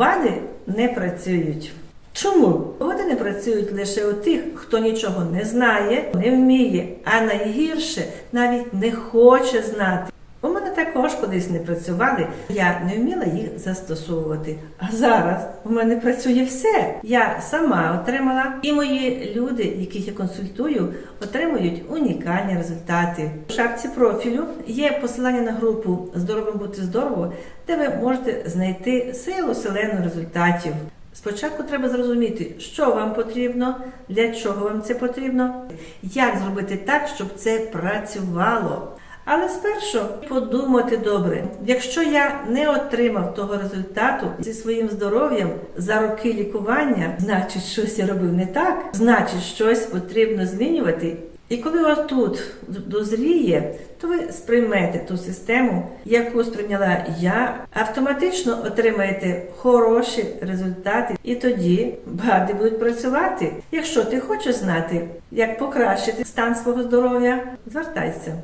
БАДи не працюють. Чому? Вони не працюють лише у тих, хто нічого не знає, не вміє, а найгірше навіть не хоче знати. У мене також колись не працювали, я не вміла їх застосовувати. А зараз у мене працює все. Я сама отримала, і мої люди, яких я консультую, отримують унікальні результати. У шапці профілю є посилання на групу Здоровим бути здорово, де ви можете знайти силу селену результатів. Спочатку треба зрозуміти, що вам потрібно, для чого вам це потрібно, як зробити так, щоб це працювало. Але спершу подумати добре, якщо я не отримав того результату зі своїм здоров'ям за роки лікування, значить щось я робив не так, значить щось потрібно змінювати. І коли отут дозріє, то ви сприймете ту систему, яку сприйняла я, автоматично отримаєте хороші результати, і тоді БАДи будуть працювати. Якщо ти хочеш знати, як покращити стан свого здоров'я, звертайся.